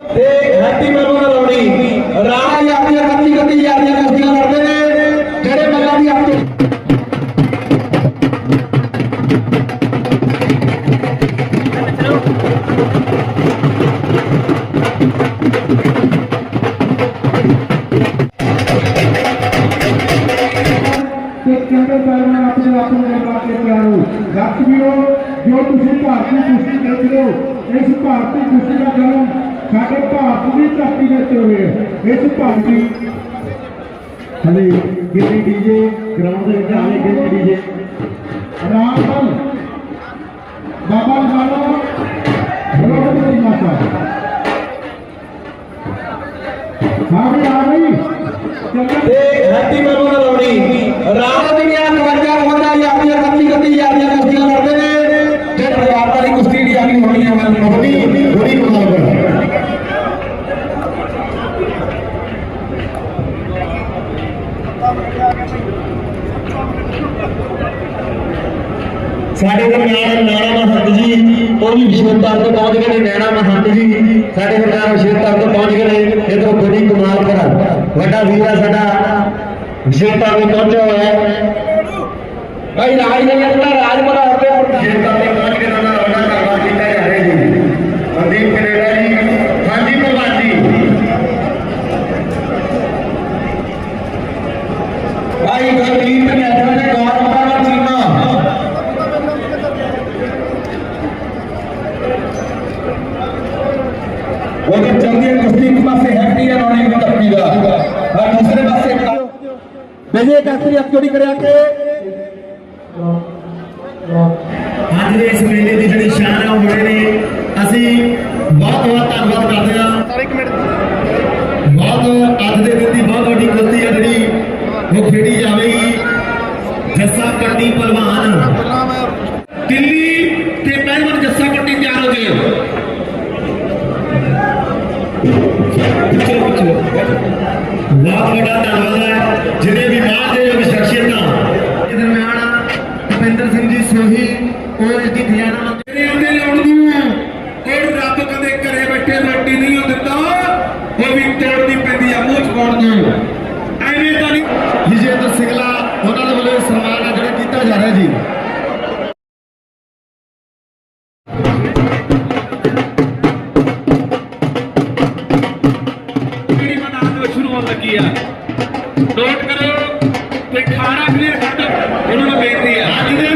ਤੇ ਹੈਪੀ ਮਰੋ ਨਾਲ ਲਾਉਣੀ ਰਾਣਾ ਜੀ ਆਪਣੀਆਂ ਕੱਤੀ ਕੱਤੀ ਯਾਰੀਆਂ ਕੁਸ਼ਤੀਆਂ ਲੜਦੇ ਨੇ। ਜਿਹੜੇ ਮੱਲਾਂ ਦੀ ਆਪਣੀ ਤੇ ਕਹਿੰਦੇ ਆਪਣੇ ਆਪ ਨੂੰ ਲਗਾ ਕੇ ਤਿਆਰ ਹੋ ਸਾਥੀਓ ਜੋ ਤੁਸੀਂ ਭਾਰਤੀ ਕੁਸ਼ਤੀ ਕਰਦੇ ਹੋ, ਇਸ ਭਾਰਤੀ ਕੁਸ਼ਤੀ ਦਾ ਜਨਮ ਸਾਡੇ ਭਾਰਤ ਦੀ ਧਰਤੀ ਦੇ ਉੱਤੇ ਹੋਇਆ ਹੈ। ਇਸ ਭਾਰਤੀ ਹਲੇ ਗਿੱਲੀ ਡੀਜੇ ਗਰਾਊਂਡ ਦੇ ਵਿੱਚ ਆਵੇ ਗਿੱਲੀ ਡੀਜੇ ਰਾਮ ਬਾਬਾ ਲਾਲੋ ਰੋਡ ਦੀ ਮਾਤਾ ਹਾਂ ਵੀ ਆ ਗਈ ਚੱਲ ਤੇ ਹੈਪੀ ਮਰੋ ਨਾਲ ਲਾਉਣੀ ਰਾਣਾ ਜੀ ਦੀਆਂ 52 52 ਯਾਰੀਆਂ ਕੱਤੀ ਕੱਤੀ ਯਾਰੀਆਂ ਕੁਸ਼ਤੀਆਂ ਲੜਦੇ ਨੇ ਜਿਹੜੇ ਪੰਜਾਬ ਵਾਲੀ ਕੁਸ਼ਤੀ ਦੀ ਯਾਰੀ ਹੋਣੀ ਹੈ ਮੈਂ ਬੜੀ ਬੜੀ ਕਮਾਲ ਕਰ ਸਾਡੇ ਦਰਮਿਆਨ ਨਾਣਾ ਮਹੰਤ ਜੀ, ਉਹ ਵੀ ਵਿਸ਼ੇਸ਼ਤਾਰ ਤੋਂ ਪਹੁੰਚ ਗਏ ਨੇ ਨੈਣਾ ਮਹੰਤ ਜੀ। ਸਾਡੇ ਦਰਮਿਆਨ ਵਿਸ਼ੇਸ਼ਤਾਰ ਤੋਂ ਪਹੁੰਚ ਗਏ ਨੇ, ਇਧਰੋਂ ਬੜੀ ਕਮਾਲ ਕਰ ਵੱਡਾ ਵੀਰਾ ਸਾਡਾ। ਵਿਸ਼ੇਸ਼ਤਾਰ ਤੋਂ ਪਹੁੰਚਿਆ ਹੋਇਆ ਹੈ। ਭਾਈ ਰਾਜ ਨੇ ਜਿਹੜਾ ਰਾਜਪੁਰਾ ਆਪਣੇ ਵਿਸ਼ੇਸ਼ਤਾਰ ਤੇ ਪਹੁੰਚ ਕੇ ਉਹਨਾਂ ਦਾ ਵੱਡਾ ਧੰਨਵਾਦ ਕੀਤਾ ਜਾ ਰਿਹਾ ਜੀ ਮਨਦੀਪ ਕਨੇਡਾ ਜੀ ਹਾਂਜੀ ਪ੍ਰਧਾਨ ਜੀ ਭਾਈ ਗਰਦੀਪ ਨੇ ਆਪਣੇ ਗੌਰ ਮਹਾਰਾਜ ਚੀਮਾ ਉਹਦੇ ਚੰਗੀ ਕੁਸ਼ਤੀ ਇੱਕ ਪਾਸੇ ਹੈਪੀ ਹੈ ਰੌਣਕ ਦੀ ਧਰਤੀ ਦਾ। ਔਰ ਦੂਸਰੇ ਪਾਸੇ ਵਿਜੇ ਕਾਸਰੀ ਹੱਥ ਜੋੜੀ ਕਰਿਆ ਕਿ ਅੱਜ ਦੇ ਇਸ ਮੇਲੇ ਦੀ ਜਿਹੜੀ ਸ਼ਾਨ ਹੈ ਉਹ ਮੁੰਡੇ ਨੇ ਅਸੀਂ ਬਹੁਤ ਬਹੁਤ ਧੰਨਵਾਦ ਕਰਦੇ ਹਾਂ। ਸਰ ਇੱਕ ਮਿੰਟ। ਬਹੁਤ ਅੱਜ ਦੇ ਦਿਨ ਦੀ ਬਹੁਤ ਵੱਡੀ ਕੁਸ਼ਤੀ ਹੈ ਜਿਹੜੀ ਉਹ ਖੇਡੀ ਜਾਵੇਗੀ। ਜੱਸਾ ਪੱਟੀ ਪਹਿਲਵਾਨ ਦਿੱਲੀ ਤੇ ਪਹਿਲਵਾਨ ਜੱਸਾ ਪੱਟੀ ਤਿਆਰ ਹੋ ਗਏ ਪਿੱਛੇ ਪਿੱਛੇ ਬਹੁਤ ਵੱਡਾ ਧੰਨਵਾਦ ਹੈ ਜਿਹੜੇ ਵੀ ਬਾਹਰ ਦੇ ਸ਼ਖਸੀਅਤਾਂ ਦੇ ਦਰਮਿਆਨ ਭੁਪਿੰਦਰ ਸਿੰਘ ਜੀ, ਸੋਹੀ, ਉਹ ਇਸ ਦੀ ਖਜ਼ਾਨਾ కశ్మీర్ పట్టం ఎన్నడమైంది ఆ దినం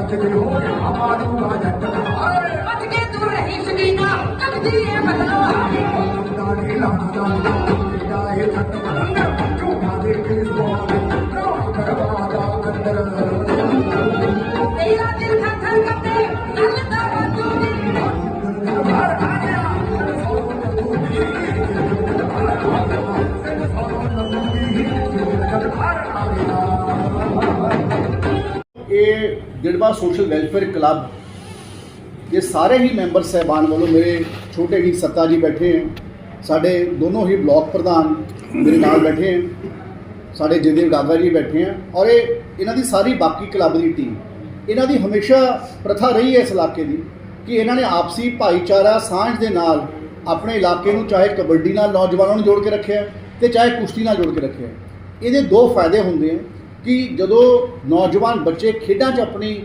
ਦੇ ਹੋ ਗਿਆ। ਦਾ ਜੱਟ ਦੇ। ਅੱਜ ਕੇ ਤੂੰ। ਰਹੀ ਸ਼ਕੀਨਾ ਕੱਢਦੀ ਏ ਬਦਲਵਾ ਦਾੜੀ ਲਾਉਂਦਾ। ਤੇਰਾ ਇਹ ਜੱਟ ਕਰਾ ਝੂਠਾ ਦੇ ਕੇ ਸਵਾਲ ਇਹ ਸੋਸ਼ਲ ਵੈਲਫੇਅਰ ਕਲੱਬ ਇਹ ਸਾਰੇ ਹੀ ਮੈਂਬਰ ਸਹਿਬਾਨ ਵੱਲੋਂ ਮੇਰੇ ਛੋਟੇ ਹੀ ਸੱਤਾ ਜੀ ਬੈਠੇ ਹੈ। ਸਾਡੇ ਦੋਨੋਂ ਹੀ ਬਲਾਕ ਪ੍ਰਧਾਨ ਮੇਰੇ ਨਾਲ ਬੈਠੇ ਹੈ। ਸਾਡੇ ਜਗਦੇਵ ਗਾਗਾ ਜੀ ਬੈਠੇ ਹੈ ਔਰ ਇਹ ਇਹਨਾਂ ਦੀ ਸਾਰੀ ਬਾਕੀ ਕਲੱਬ ਦੀ ਟੀਮ ਇਹਨਾਂ ਦੀ ਹਮੇਸ਼ਾ ਪ੍ਰਥਾ ਰਹੀ ਹੈ ਇਸ ਇਲਾਕੇ ਦੀ ਕਿ ਇਹਨਾਂ ਨੇ ਆਪਸੀ ਭਾਈਚਾਰਾ, ਸਾਂਝ ਦੇ ਨਾਲ ਆਪਣੇ ਇਲਾਕੇ ਨੂੰ ਚਾਹੇ ਕਬੱਡੀ ਨਾਲ ਨੌਜਵਾਨਾਂ ਨੂੰ ਜੋੜ ਕੇ ਰੱਖਿਆ ਤੇ ਚਾਹੇ ਕੁਸ਼ਤੀ ਨਾਲ ਜੋੜ ਕੇ ਰੱਖਿਆ। ਇਹਦੇ ਦੋ ਫਾਇਦੇ ਹੁੰਦੇ ਆ ਕਿ ਜਦੋਂ ਨੌਜਵਾਨ ਬੱਚੇ ਖੇਡਾਂ 'ਚ ਆਪਣੀ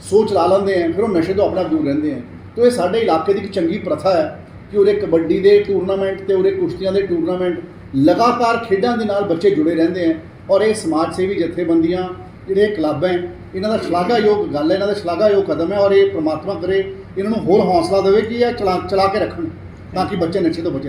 ਸੋਚ ਲਾ ਲੈਂਦੇ ਆ, ਫਿਰ ਉਹ ਨਸ਼ੇ ਤੋਂ ਆਪਣਾ ਦੂਰ ਰਹਿੰਦੇ ਆ। ਤੇ ਇਹ ਸਾਡੇ ਇਲਾਕੇ ਦੀ ਇੱਕ ਚੰਗੀ ਪ੍ਰਥਾ ਹੈ ਕਿ ਉਰੇ ਕਬੱਡੀ ਦੇ ਟੂਰਨਾਮੈਂਟ ਤੇ ਉਰੇ ਕੁਸ਼ਤੀਆਂ ਦੇ ਟੂਰਨਾਮੈਂਟ ਲਗਾਤਾਰ ਖੇਡਾਂ ਦੇ ਨਾਲ ਬੱਚੇ ਜੁੜੇ ਰਹਿੰਦੇ ਆ ਔਰ ਇਹ ਸਮਾਜ ਸੇਵੀ ਜਥੇਬੰਦੀਆਂ, ਜਿਹੜੇ ਕਲੱਬ ਹੈ, ਇਹਨਾਂ ਦਾ ਸ਼ਲਾਘਾਯੋਗ ਗੱਲ ਹੈ, ਇਹਨਾਂ ਦਾ ਸ਼ਲਾਘਾਯੋਗ ਕਦਮ ਹੈ ਔਰ ਇਹ ਪ੍ਰਮਾਤਮਾ ਕਰੇ, ਇਹਨਾਂ ਨੂੰ ਹੋਰ ਹੌਸਲਾ ਦੇਵੇ ਕਿ ਇਹ ਚਲਾ ਚਲਾ ਕੇ ਰੱਖਣ ਤਾਂ ਕਿ ਬੱਚੇ ਨਸ਼ੇ ਤੋਂ ਬਚੇ।